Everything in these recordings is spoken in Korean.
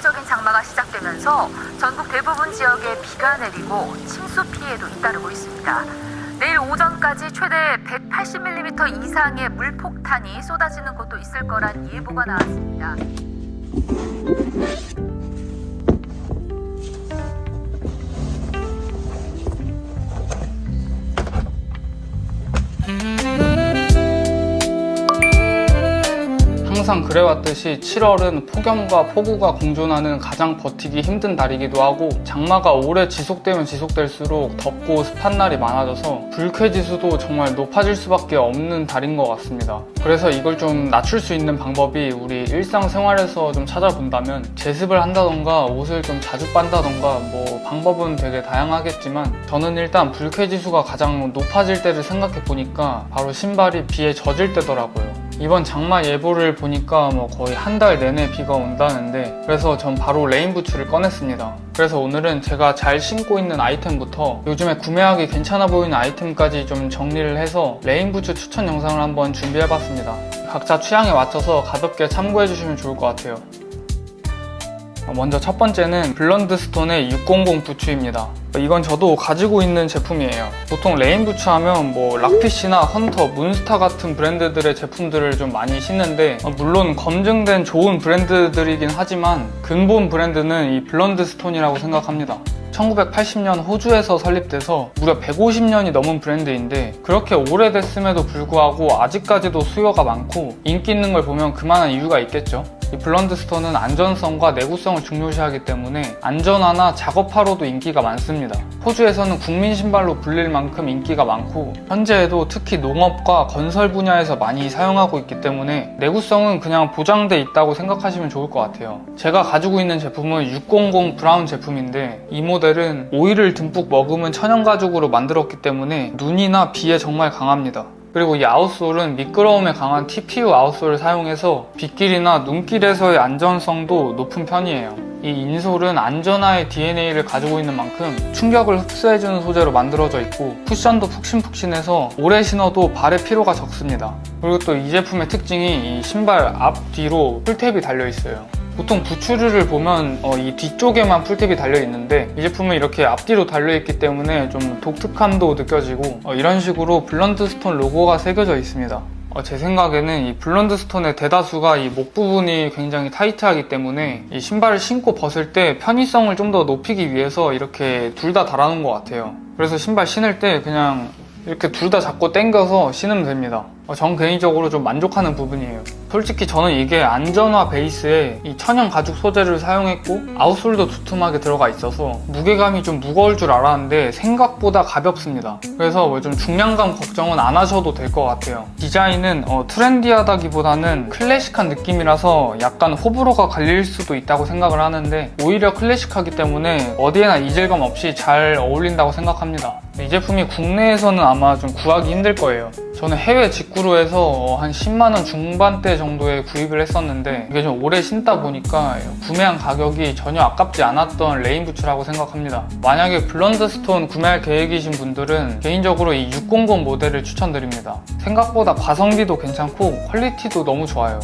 본격적인 장마가 시작되면서 전국 대부분 지역에 비가 내리고 침수 피해도 잇따르고 있습니다. 내일 오전까지 최대 180mm 이상의 물폭탄이 쏟아지는 곳도 있을 거란 예보가 나왔습니다. 항상 그래왔듯이 7월은 폭염과 폭우가 공존하는 가장 버티기 힘든 달이기도 하고 장마가 오래 지속되면 지속될수록 덥고 습한 날이 많아져서 불쾌 지수도 정말 높아질 수밖에 없는 달인 것 같습니다. 그래서 이걸 좀 낮출 수 있는 방법이 우리 일상생활에서 좀 찾아본다면 제습을 한다던가 옷을 좀 자주 빤다던가 뭐 방법은 되게 다양하겠지만 저는 일단 불쾌 지수가 가장 높아질 때를 생각해 보니까 바로 신발이 비에 젖을 때더라고요. 이번 장마 예보를 보니까 뭐 거의 한 달 내내 비가 온다는데 그래서 전 바로 레인부츠를 꺼냈습니다. 그래서 오늘은 제가 잘 신고 있는 아이템부터 요즘에 구매하기 괜찮아 보이는 아이템까지 좀 정리를 해서 레인부츠 추천 영상을 한번 준비해봤습니다. 각자 취향에 맞춰서 가볍게 참고해주시면 좋을 것 같아요. 먼저 첫 번째는 블런드 스톤의 600 부츠입니다. 이건 저도 가지고 있는 제품이에요. 보통 레인 부츠 하면 뭐 락피쉬나 헌터, 문스타 같은 브랜드들의 제품들을 좀 많이 신는데 어, 물론 검증된 좋은 브랜드들이긴 하지만 근본 브랜드는 이 블런드 스톤이라고 생각합니다. 1980년 호주에서 설립돼서 무려 150년이 넘은 브랜드인데 그렇게 오래됐음에도 불구하고 아직까지도 수요가 많고 인기 있는 걸 보면 그만한 이유가 있겠죠. 이 블런드 스톤은 안전성과 내구성을 중요시하기 때문에 안전화나 작업화로도 인기가 많습니다. 호주에서는 국민 신발로 불릴 만큼 인기가 많고 현재에도 특히 농업과 건설 분야에서 많이 사용하고 있기 때문에 내구성은 그냥 보장돼 있다고 생각하시면 좋을 것 같아요. 제가 가지고 있는 제품은 600 브라운 제품인데 이 모델은 오일을 듬뿍 머금은 천연 가죽으로 만들었기 때문에 눈이나 비에 정말 강합니다. 그리고 이 아웃솔은 미끄러움에 강한 TPU 아웃솔을 사용해서 빗길이나 눈길에서의 안전성도 높은 편이에요. 이 인솔은 안전화의 DNA를 가지고 있는 만큼 충격을 흡수해주는 소재로 만들어져 있고 쿠션도 푹신푹신해서 오래 신어도 발의 피로가 적습니다. 그리고 또 이 제품의 특징이 이 신발 앞, 뒤로 풀탭이 달려 있어요. 보통 부츠류를 보면 어, 이 뒤쪽에만 풀탭이 달려 있는데 이 제품은 이렇게 앞뒤로 달려 있기 때문에 좀 독특함도 느껴지고 어, 이런 식으로 블런드 스톤 로고가 새겨져 있습니다. 어, 제 생각에는 이 블런드 스톤의 대다수가 이 목 부분이 굉장히 타이트하기 때문에 이 신발을 신고 벗을 때 편의성을 좀 더 높이기 위해서 이렇게 둘 다 달아놓은 것 같아요. 그래서 신발 신을 때 그냥 이렇게 둘 다 잡고 당겨서 신으면 됩니다. 어, 전 개인적으로 좀 만족하는 부분이에요. 솔직히 저는 이게 안전화 베이스에 이 천연 가죽 소재를 사용했고 아웃솔도 두툼하게 들어가 있어서 무게감이 좀 무거울 줄 알았는데 생각보다 가볍습니다. 그래서 뭐 좀 중량감 걱정은 안 하셔도 될 것 같아요. 디자인은 어, 트렌디하다기보다는 클래식한 느낌이라서 약간 호불호가 갈릴 수도 있다고 생각을 하는데 오히려 클래식하기 때문에 어디에나 이질감 없이 잘 어울린다고 생각합니다. 이 제품이 국내에서는 아마 좀 구하기 힘들 거예요. 저는 해외 직구로 해서 어, 한 10만 원 중반대 정도에 구입을 했었는데 이게 좀 오래 신다 보니까 구매한 가격이 전혀 아깝지 않았던 레인부츠라고 생각합니다. 만약에 블런드 스톤 구매할 계획이신 분들은 개인적으로 이 600 모델을 추천드립니다. 생각보다 가성비도 괜찮고 퀄리티도 너무 좋아요.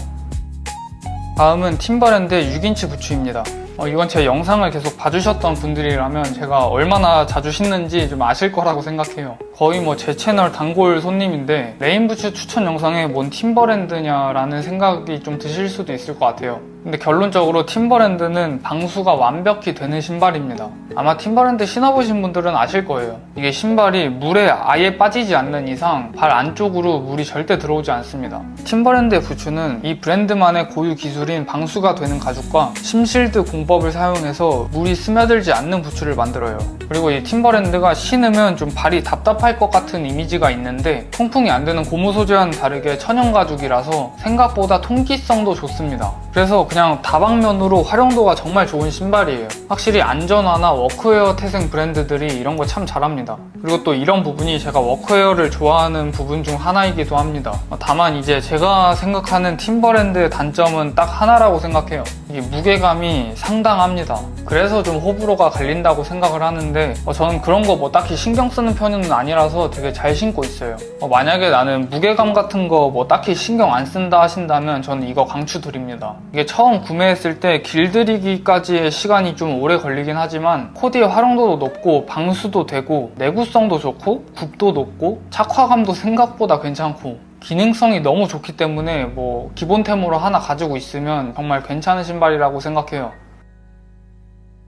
다음은 팀버랜드의 6인치 부츠입니다. 어, 이건 제 영상을 계속 봐주셨던 분들이라면 제가 얼마나 자주 신는지 좀 아실 거라고 생각해요. 거의 뭐 제 채널 단골 손님인데 레인부츠 추천 영상에 뭔 팀버랜드냐라는 생각이 좀 드실 수도 있을 것 같아요. 근데 결론적으로 팀버랜드는 방수가 완벽히 되는 신발입니다. 아마 팀버랜드 신어보신 분들은 아실 거예요. 이게 신발이 물에 아예 빠지지 않는 이상 발 안쪽으로 물이 절대 들어오지 않습니다. 팀버랜드의 부츠는 이 브랜드만의 고유 기술인 방수가 되는 가죽과 심실드 공법을 사용해서 물이 스며들지 않는 부츠를 만들어요. 그리고 이 팀버랜드가 신으면 좀 발이 답답 할 것 같은 이미지가 있는데 통풍이 안 되는 고무 소재와는 다르게 천연 가죽이라서 생각보다 통기성도 좋습니다. 그래서 그냥 다방면으로 활용도가 정말 좋은 신발이에요. 확실히 안전화나 워크웨어 태생 브랜드들이 이런 거 참 잘합니다. 그리고 또 이런 부분이 제가 워크웨어를 좋아하는 부분 중 하나이기도 합니다. 다만 이제 제가 생각하는 팀버랜드의 단점은 딱 하나라고 생각해요. 이게 무게감이 상당합니다. 그래서 좀 호불호가 갈린다고 생각을 하는데 어, 저는 그런 거 뭐 딱히 신경 쓰는 편은 아니라서 되게 잘 신고 있어요. 어, 만약에 나는 무게감 같은 거 뭐 딱히 신경 안 쓴다 하신다면 저는 이거 강추드립니다. 이게 처음 구매했을 때 길들이기까지의 시간이 좀 오래 걸리긴 하지만 코디의 활용도도 높고 방수도 되고 내구성도 좋고 굽도 높고 착화감도 생각보다 괜찮고 기능성이 너무 좋기 때문에 뭐 기본템으로 하나 가지고 있으면 정말 괜찮은 신발이라고 생각해요.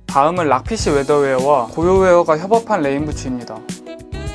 다음은 락피시 웨더웨어와 고요웨어가 협업한 레인부츠입니다.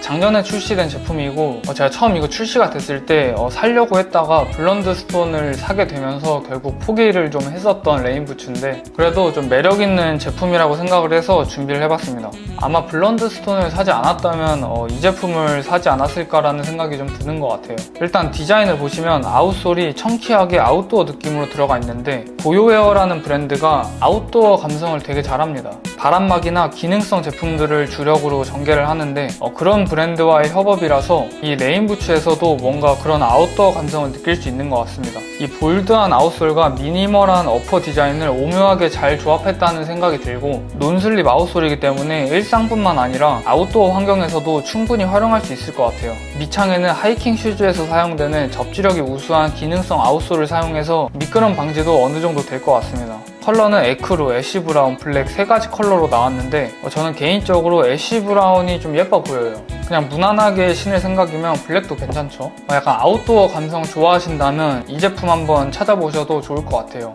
작년에 출시된 제품이고 어, 제가 처음 이거 출시가 됐을 때 어, 살려고 했다가 블런드 스톤을 사게 되면서 결국 포기를 좀 했었던 레인 부츠인데 그래도 좀 매력 있는 제품이라고 생각을 해서 준비를 해봤습니다. 아마 블런드 스톤을 사지 않았다면 어, 이 제품을 사지 않았을까라는 생각이 좀 드는 것 같아요. 일단 디자인을 보시면 아웃솔이 청키하게 아웃도어 느낌으로 들어가 있는데 고요웨어라는 브랜드가 아웃도어 감성을 되게 잘합니다. 바람막이나 기능성 제품들을 주력으로 전개를 하는데 어, 그런 브랜드와의 협업이라서 이 레인 부츠에서도 뭔가 그런 아웃도어 감성을 느낄 수 있는 것 같습니다. 이 볼드한 아웃솔과 미니멀한 어퍼 디자인을 오묘하게 잘 조합했다는 생각이 들고 논슬립 아웃솔이기 때문에 일상뿐만 아니라 아웃도어 환경에서도 충분히 활용할 수 있을 것 같아요. 밑창에는 하이킹 슈즈에서 사용되는 접지력이 우수한 기능성 아웃솔을 사용해서 미끄럼 방지도 어느 정도 될 것 같습니다. 컬러는 에크로, 애쉬 브라운, 블랙 세 가지 컬러로 나왔는데 어, 저는 개인적으로 애쉬 브라운이 좀 예뻐 보여요. 그냥 무난하게 신을 생각이면 블랙도 괜찮죠. 어, 약간 아웃도어 감성 좋아하신다면 이 제품 한번 찾아보셔도 좋을 것 같아요.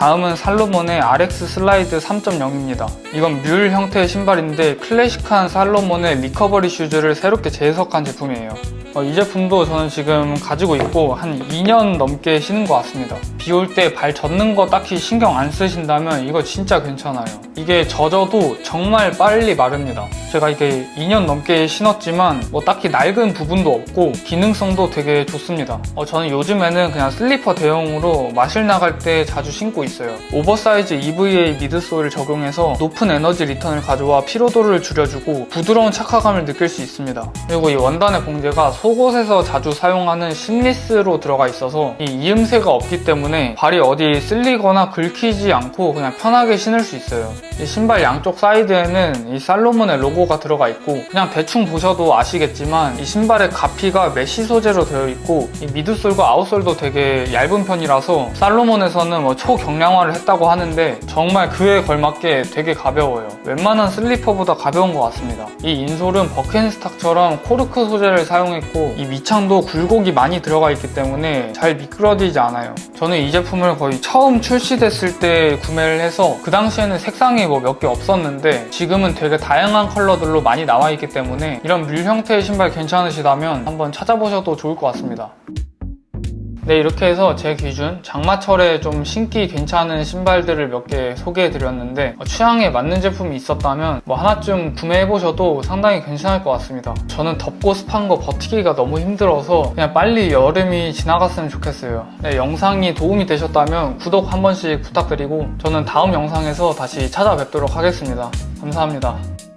다음은 살로몬의 RX 슬라이드 3.0입니다. 이건 뮬 형태의 신발인데 클래식한 살로몬의 리커버리 슈즈를 새롭게 재해석한 제품이에요. 어, 이 제품도 저는 지금 가지고 있고 한 2년 넘게 신은 것 같습니다. 비 올 때 발 젖는 거 딱히 신경 안 쓰신다면 이거 진짜 괜찮아요. 이게 젖어도 정말 빨리 마릅니다. 제가 이게 2년 넘게 신었지만 뭐 딱히 낡은 부분도 없고 기능성도 되게 좋습니다. 어, 저는 요즘에는 그냥 슬리퍼 대용으로 마실 나갈 때 자주 신고 있어요. 오버사이즈 EVA 미드솔을 적용해서 높은 에너지 리턴을 가져와 피로도를 줄여주고 부드러운 착화감을 느낄 수 있습니다. 그리고 이 원단의 봉제가 속옷에서 자주 사용하는 심리스로 들어가 있어서 이 이음새가 없기 때문에 발이 어디 쓸리거나 긁히지 않고 그냥 편하게 신을 수 있어요. 이 신발 양쪽 사이드에는 이 살로몬의 로고가 들어가 있고 그냥 대충 보셔도 아시겠지만 이 신발의 가피가 메쉬 소재로 되어 있고 이 미드솔과 아웃솔도 되게 얇은 편이라서 살로몬에서는 뭐 초경 량화를 했다고 하는데 정말 그에 걸맞게 되게 가벼워요. 웬만한 슬리퍼보다 가벼운 것 같습니다. 이 인솔은 버켄스탁처럼 코르크 소재를 사용했고 이 밑창도 굴곡이 많이 들어가 있기 때문에 잘 미끄러지지 않아요. 저는 이 제품을 거의 처음 출시됐을 때 구매를 해서 그 당시에는 색상이 뭐 몇 개 없었는데 지금은 되게 다양한 컬러들로 많이 나와 있기 때문에 이런 뮬 형태의 신발 괜찮으시다면 한번 찾아보셔도 좋을 것 같습니다. 네, 이렇게 해서 제 기준 장마철에 좀 신기 괜찮은 신발들을 몇 개 소개해 드렸는데 어, 취향에 맞는 제품이 있었다면 뭐 하나쯤 구매해 보셔도 상당히 괜찮을 것 같습니다. 저는 덥고 습한 거 버티기가 너무 힘들어서 그냥 빨리 여름이 지나갔으면 좋겠어요. 네, 영상이 도움이 되셨다면 구독 한 번씩 부탁드리고 저는 다음 영상에서 다시 찾아뵙도록 하겠습니다. 감사합니다.